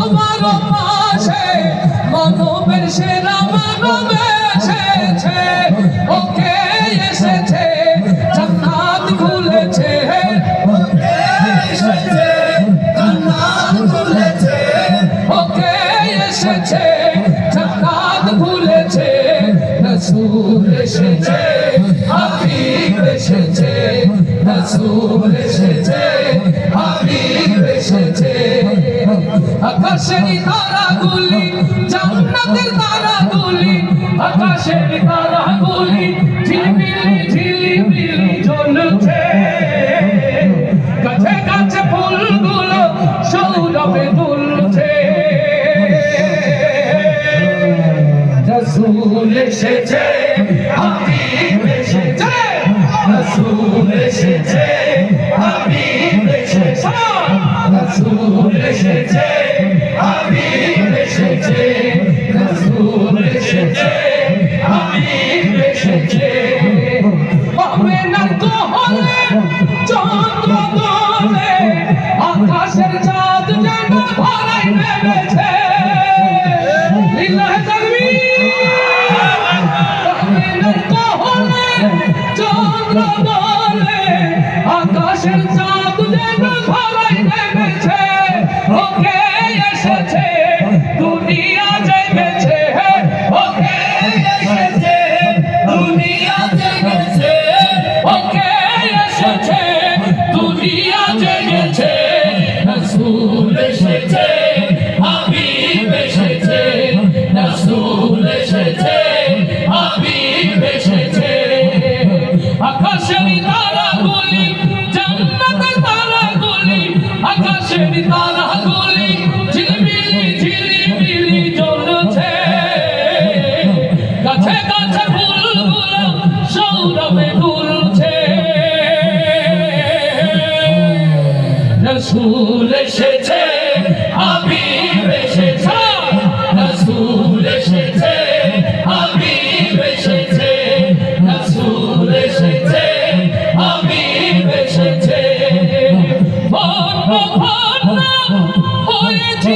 তোমার পাশে, মানবের সেরা মানব এসেছে, ওকে এসেছে, জান্নাত খুলেছে। এসেছে কান্নাত খুলেছে। ওকে এসেছে, জান্নাত খুলেছে। রাসূল এসেছে, হাবিব এসেছে, রাসূল এসেছে, হাবিব এসেছে। আকাশের তারাগুলি, জান্নাতের তারাগুলি, আকাশের তারাগুলি, ঝিলিমিলি ঝিলিমিলি জ্বলছে। কাছে কাছে ফুলগুলো সৌরভে দুলছে রাসূল এসেছে। আকাশের চাঁদ যেন ধরাই নেমেছে। না কোহলে চন্দ্র আকাশের চাঁদ দুনিয়া জেগেছে ওকে এসেছে, দুনিয়া জেগেছে, রাসূল এসেছে, হাবিব এসেছে, রাসূল এসেছে, হাবিব এসেছে। আকাশের তারাগুলি, জান্নাতের তারাগুলি আকাশের তারাগুলি, ঝিলিমিলি ঝিলিমিলি জ্বলছে। কাছে রসুল এসেছে আমি এসেছে, রসুল এসেছে আমি এসেছে, রসুল এসেছে আমি এসেছে। ভন্ন ভন্ন হয়েছি